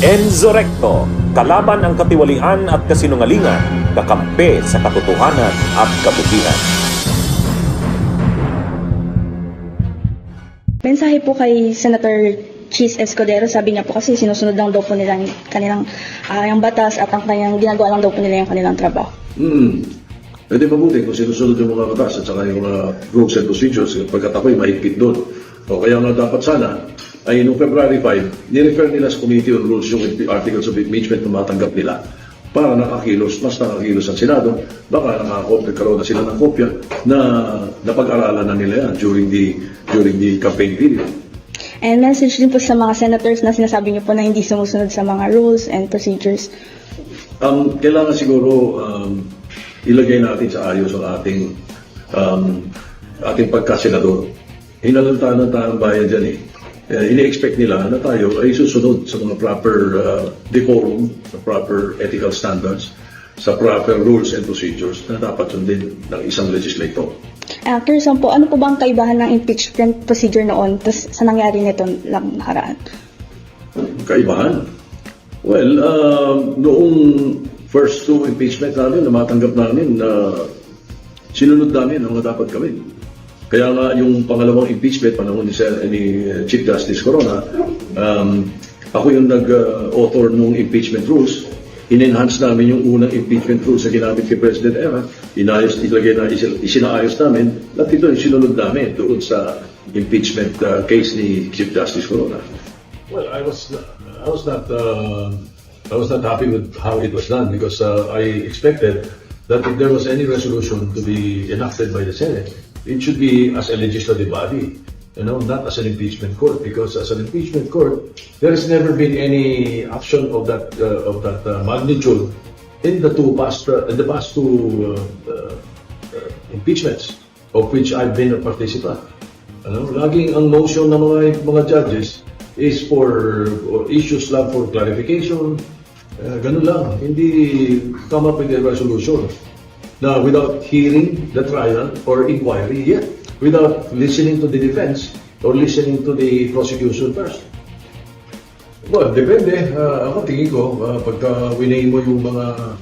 Enzo Recto, kalaban ang katiwalian at kasinungalingan, kakampi sa katotohanan at kabutihan. Mensahe po kay Senator Cheese Escudero, sabi niya po kasi sinusunod lang daw po nila yung kanilang ah, yung batas at ang kanyang ginagawa lang daw po nila yung kanilang trabaho. Hmm. Pwede mabuti kung sinusunod yung mga batas at saka yung mga rules and procedures pagkat ako'y mahigpit doon. O kaya nga dapat sana ay noong February 5, nirefer nila sa Committee on Rules yung articles of impeachment na matanggap nila para nakakilos, mas nakakilos ang Senado, baka nakakopya, nagkaroon na sila ng kopya na napag-aralan na nila yan during the, during the campaign period. And message din po sa mga senators na sinasabi niyo po na hindi sumusunod sa mga rules and procedures. Um, kailangan siguro um, ilagay natin sa ayos ang ating um, ating pagkasenador. Hinalanta ng taong bayan dyan eh. Eh, ini-expect nila na tayo ay susunod sa mga proper uh, decorum, sa proper ethical standards, sa proper rules and procedures na dapat sundin ng isang legislator. Uh, Kirsan po, ano po ba ang kaibahan ng impeachment procedure noon tas sa nangyari nito lang nakaraan? Kaibahan? Well, uh, noong first two impeachment namin na matanggap namin na sinunod namin ang dapat gawin. Kaya nga yung pangalawang impeachment panahon ni, ni uh, Chief Justice Corona, um, ako yung nag-author nung impeachment rules. In-enhance namin yung unang impeachment rules na ginamit kay President Era. Inayos, ilagay na, isinaayos namin. At ito yung sinunod namin doon sa impeachment uh, case ni Chief Justice Corona. Well, I was I was not uh, I was not happy with how it was done because uh, I expected that if there was any resolution to be enacted by the Senate, it should be as a legislative body, you know, not as an impeachment court. Because as an impeachment court, there has never been any action of that uh, of that uh, magnitude in the two past uh, in the past two uh, uh, uh, impeachments of which I've been a participant. Ano, laging ang motion ng mga mga judges is for issues lang for clarification. Uh, ganun lang. Hindi come up with a resolution na without hearing the trial or inquiry yet, without listening to the defense or listening to the prosecution first. Well, depende. Uh, ako tingin ko, uh, pagka winay mo yung mga,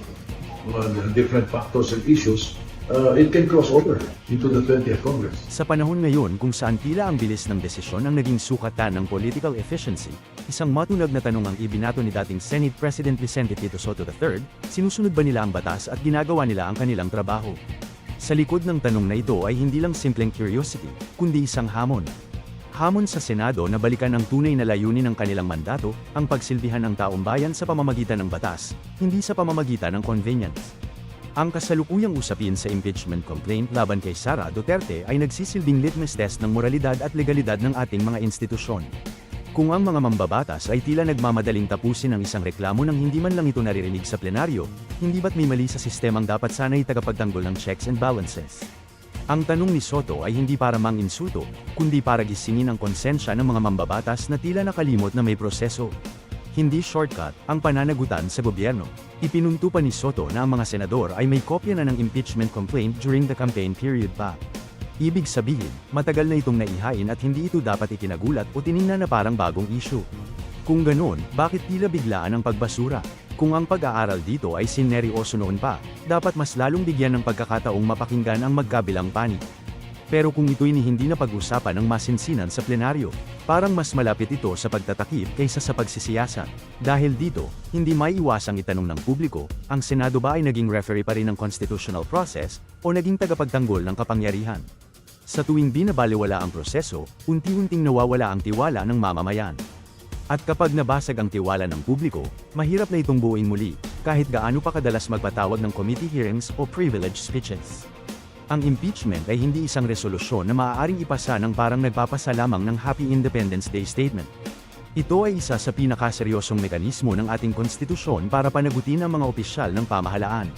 mga different factors and issues, uh, it can cross over into the 20th Congress. Sa panahon ngayon kung saan tila ang bilis ng desisyon ang naging sukatan ng political efficiency, isang matunag na tanong ang ibinato ni dating Senate President Vicente Tito Soto III, sinusunod ba nila ang batas at ginagawa nila ang kanilang trabaho? Sa likod ng tanong na ito ay hindi lang simpleng curiosity, kundi isang hamon. Hamon sa Senado na balikan ang tunay na layunin ng kanilang mandato, ang pagsilbihan ng taong bayan sa pamamagitan ng batas, hindi sa pamamagitan ng convenience. Ang kasalukuyang usapin sa impeachment complaint laban kay Sara Duterte ay nagsisilbing litmus test ng moralidad at legalidad ng ating mga institusyon. Kung ang mga mambabatas ay tila nagmamadaling tapusin ang isang reklamo nang hindi man lang ito naririnig sa plenaryo, hindi ba't may mali sa sistemang dapat sana'y tagapagtanggol ng checks and balances? Ang tanong ni Soto ay hindi para manginsulto, kundi para gisingin ang konsensya ng mga mambabatas na tila nakalimot na may proseso. Hindi shortcut ang pananagutan sa gobyerno. Ipinunto pa ni Soto na ang mga senador ay may kopya na ng impeachment complaint during the campaign period pa. Ibig sabihin, matagal na itong naihain at hindi ito dapat ikinagulat o tiningnan na parang bagong issue. Kung ganun, bakit tila biglaan ang pagbasura? Kung ang pag-aaral dito ay sineryoso noon pa, dapat mas lalong bigyan ng pagkakataong mapakinggan ang magkabilang panig. Pero kung ito'y hindi na pag-usapan ng masinsinan sa plenaryo, parang mas malapit ito sa pagtatakip kaysa sa pagsisiyasat. Dahil dito, hindi maiiwasang itanong ng publiko, ang Senado ba ay naging referee pa rin ng constitutional process o naging tagapagtanggol ng kapangyarihan? Sa tuwing binabaliwala ang proseso, unti-unting nawawala ang tiwala ng mamamayan. At kapag nabasag ang tiwala ng publiko, mahirap na itong buuin muli, kahit gaano pa kadalas magpatawag ng committee hearings o privilege speeches. Ang impeachment ay hindi isang resolusyon na maaaring ipasa ng parang nagpapasa lamang ng Happy Independence Day statement. Ito ay isa sa pinakaseryosong mekanismo ng ating konstitusyon para panagutin ang mga opisyal ng pamahalaan.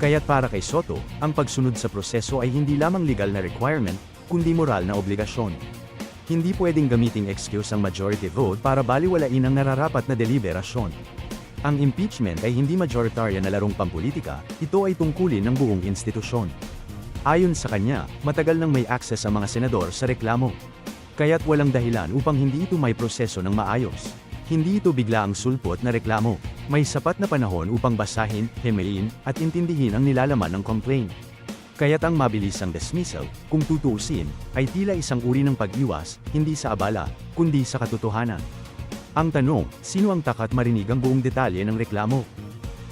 Kaya't para kay Soto, ang pagsunod sa proseso ay hindi lamang legal na requirement, kundi moral na obligasyon. Hindi pwedeng gamiting excuse ang majority vote para baliwalain ang nararapat na deliberasyon. Ang impeachment ay hindi majoritarian na larong pampolitika, ito ay tungkulin ng buong institusyon. Ayon sa kanya, matagal nang may access ang mga senador sa reklamo. Kaya't walang dahilan upang hindi ito may proseso ng maayos. Hindi ito bigla ang sulpot na reklamo. May sapat na panahon upang basahin, himayin, at intindihin ang nilalaman ng complaint. Kaya't ang mabilis ang dismissal, kung tutuusin, ay tila isang uri ng pag-iwas, hindi sa abala, kundi sa katotohanan. Ang tanong, sino ang takat marinig ang buong detalye ng reklamo?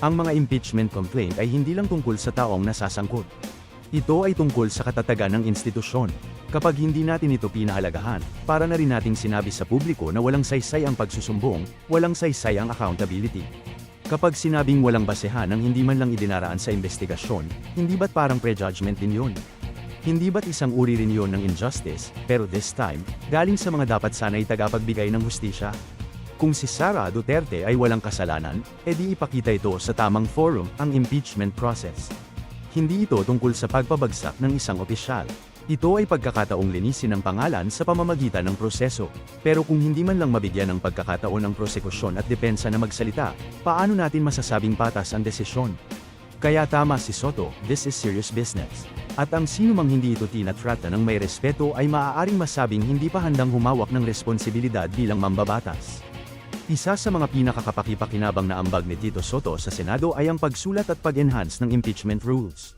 Ang mga impeachment complaint ay hindi lang tungkol sa taong nasasangkot. Ito ay tungkol sa katatagan ng institusyon. Kapag hindi natin ito pinahalagahan, para na rin nating sinabi sa publiko na walang saysay ang pagsusumbong, walang saysay ang accountability. Kapag sinabing walang basehan ang hindi man lang idinaraan sa investigasyon, hindi ba't parang prejudgment din yun? Hindi ba't isang uri rin yun ng injustice, pero this time, galing sa mga dapat sana'y tagapagbigay ng hustisya? Kung si Sara Duterte ay walang kasalanan, edi ipakita ito sa tamang forum, ang impeachment process. Hindi ito tungkol sa pagpabagsak ng isang opisyal. Ito ay pagkakataong linisin ang pangalan sa pamamagitan ng proseso. Pero kung hindi man lang mabigyan ng pagkakataon ng prosekusyon at depensa na magsalita, paano natin masasabing patas ang desisyon? Kaya tama si Soto, this is serious business. At ang sino mang hindi ito tinatrata ng may respeto ay maaaring masabing hindi pa handang humawak ng responsibilidad bilang mambabatas. Isa sa mga pinakakapakipakinabang na ambag ni Tito Soto sa Senado ay ang pagsulat at pag-enhance ng impeachment rules.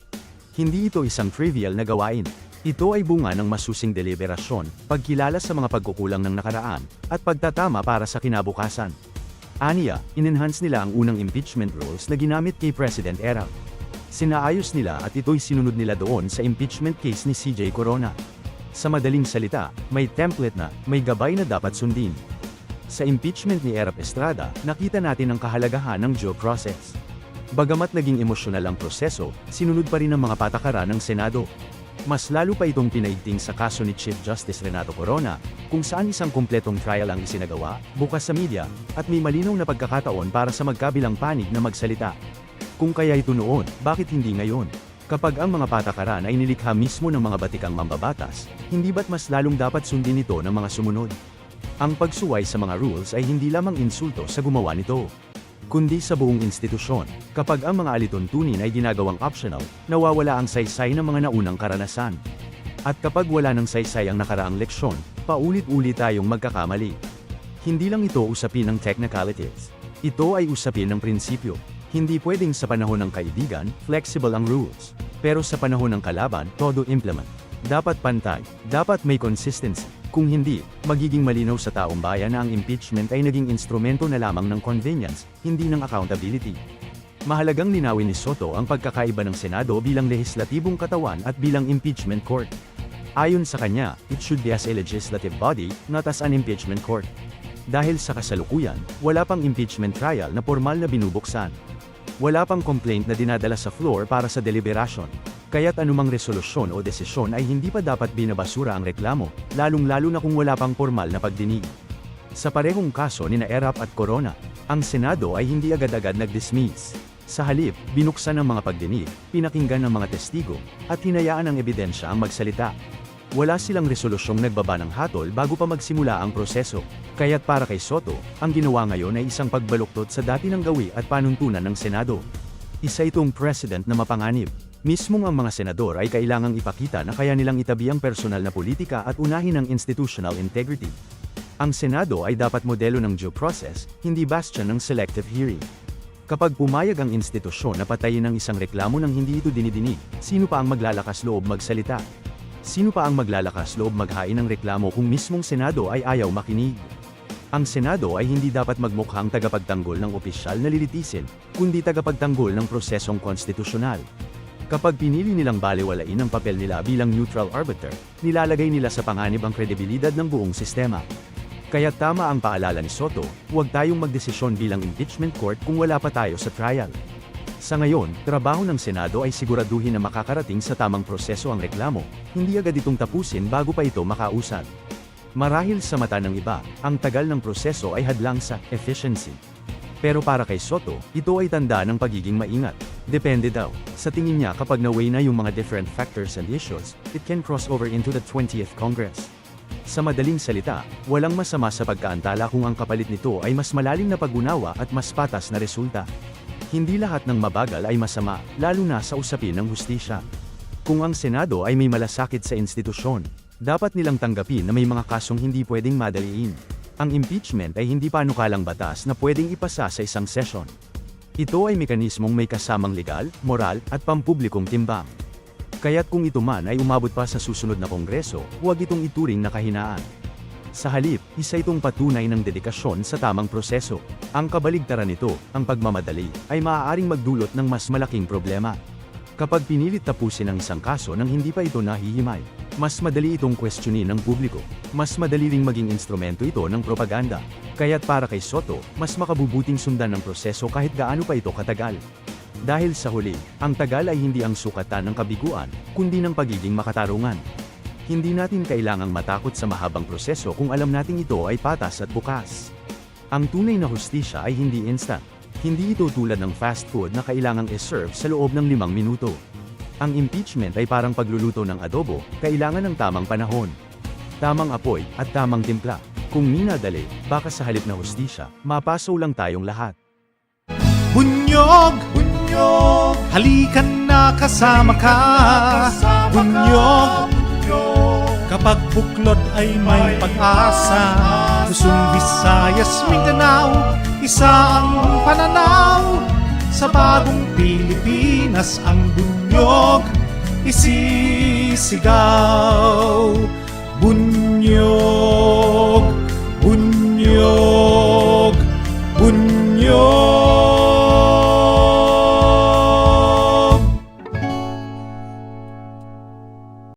Hindi ito isang trivial na gawain. Ito ay bunga ng masusing deliberasyon, pagkilala sa mga pagkukulang ng nakaraan, at pagtatama para sa kinabukasan. Aniya, in-enhance nila ang unang impeachment rules na ginamit kay President Erap. Sinaayos nila at ito'y sinunod nila doon sa impeachment case ni CJ Corona. Sa madaling salita, may template na, may gabay na dapat sundin. Sa impeachment ni Erap Estrada, nakita natin ang kahalagahan ng due process. Bagamat naging emosyonal ang proseso, sinunod pa rin ang mga patakaran ng Senado. Mas lalo pa itong pinaigting sa kaso ni Chief Justice Renato Corona, kung saan isang kumpletong trial ang isinagawa, bukas sa media, at may malinaw na pagkakataon para sa magkabilang panig na magsalita. Kung kaya ito noon, bakit hindi ngayon? Kapag ang mga patakaran ay nilikha mismo ng mga batikang mambabatas, hindi ba't mas lalong dapat sundin ito ng mga sumunod? Ang pagsuway sa mga rules ay hindi lamang insulto sa gumawa nito, kundi sa buong institusyon. Kapag ang mga alituntunin ay ginagawang optional, nawawala ang saysay ng mga naunang karanasan. At kapag wala ng saysay ang nakaraang leksyon, paulit-ulit tayong magkakamali. Hindi lang ito usapin ng technicalities. Ito ay usapin ng prinsipyo. Hindi pwedeng sa panahon ng kaibigan, flexible ang rules. Pero sa panahon ng kalaban, todo implement. Dapat pantay, dapat may consistency. Kung hindi, magiging malinaw sa taong bayan na ang impeachment ay naging instrumento na lamang ng convenience, hindi ng accountability. Mahalagang linawin ni Soto ang pagkakaiba ng Senado bilang lehislatibong katawan at bilang impeachment court. Ayon sa kanya, it should be as a legislative body, not as an impeachment court. Dahil sa kasalukuyan, wala pang impeachment trial na formal na binubuksan. Wala pang complaint na dinadala sa floor para sa deliberation. Kaya't anumang resolusyon o desisyon ay hindi pa dapat binabasura ang reklamo, lalong-lalo na kung wala pang formal na pagdinig. Sa parehong kaso ni na Erap at Corona, ang Senado ay hindi agad-agad nag-dismiss. Sa halip, binuksan ang mga pagdinig, pinakinggan ng mga testigo, at hinayaan ang ebidensya ang magsalita. Wala silang resolusyong nagbaba ng hatol bago pa magsimula ang proseso. Kaya't para kay Soto, ang ginawa ngayon ay isang pagbaluktot sa dati ng gawi at panuntunan ng Senado. Isa itong president na mapanganib. Mismong ang mga senador ay kailangang ipakita na kaya nilang itabi ang personal na politika at unahin ang institutional integrity. Ang Senado ay dapat modelo ng due process, hindi bastion ng selective hearing. Kapag pumayag ang institusyon na patayin ang isang reklamo nang hindi ito dinidinig, sino pa ang maglalakas loob magsalita? Sino pa ang maglalakas loob maghain ng reklamo kung mismong Senado ay ayaw makinig? Ang Senado ay hindi dapat magmukhang tagapagtanggol ng opisyal na lilitisin, kundi tagapagtanggol ng prosesong konstitusyonal. Kapag pinili nilang baliwalain ang papel nila bilang neutral arbiter, nilalagay nila sa panganib ang kredibilidad ng buong sistema. Kaya tama ang paalala ni Soto, huwag tayong magdesisyon bilang impeachment court kung wala pa tayo sa trial. Sa ngayon, trabaho ng Senado ay siguraduhin na makakarating sa tamang proseso ang reklamo, hindi agad itong tapusin bago pa ito makausad. Marahil sa mata ng iba, ang tagal ng proseso ay hadlang sa efficiency. Pero para kay Soto, ito ay tanda ng pagiging maingat. Depende daw. Sa tingin niya kapag na-weigh na yung mga different factors and issues, it can cross over into the 20th Congress. Sa madaling salita, walang masama sa pagkaantala kung ang kapalit nito ay mas malalim na pag-unawa at mas patas na resulta. Hindi lahat ng mabagal ay masama, lalo na sa usapin ng hustisya. Kung ang Senado ay may malasakit sa institusyon, dapat nilang tanggapin na may mga kasong hindi pwedeng madaliin. Ang impeachment ay hindi panukalang batas na pwedeng ipasa sa isang session. Ito ay mekanismong may kasamang legal, moral, at pampublikong timbang. Kaya't kung ito man ay umabot pa sa susunod na kongreso, huwag itong ituring na kahinaan. Sa halip, isa itong patunay ng dedikasyon sa tamang proseso. Ang kabaligtaran nito, ang pagmamadali, ay maaaring magdulot ng mas malaking problema. Kapag pinilit tapusin ang isang kaso nang hindi pa ito nahihimay, mas madali itong questionin ng publiko. Mas madali ring maging instrumento ito ng propaganda. Kaya't para kay Soto, mas makabubuting sundan ng proseso kahit gaano pa ito katagal. Dahil sa huli, ang tagal ay hindi ang sukatan ng kabiguan, kundi ng pagiging makatarungan. Hindi natin kailangang matakot sa mahabang proseso kung alam nating ito ay patas at bukas. Ang tunay na hustisya ay hindi instant. Hindi ito tulad ng fast food na kailangang iserve sa loob ng limang minuto. Ang impeachment ay parang pagluluto ng adobo, kailangan ng tamang panahon. Tamang apoy, at tamang timpla. Kung minadali, baka sa halip na hustisya, mapaso lang tayong lahat. Bunyog, bunyog, halikan na kasama ka. Bunyog, kapag buklod ay may pag-asa. Luzon, Visayas, Mindanao, isa ang pananaw. Sa bagong Pilipinas Pilipinas ang bunyog isisigaw. Bunyog, bunyog.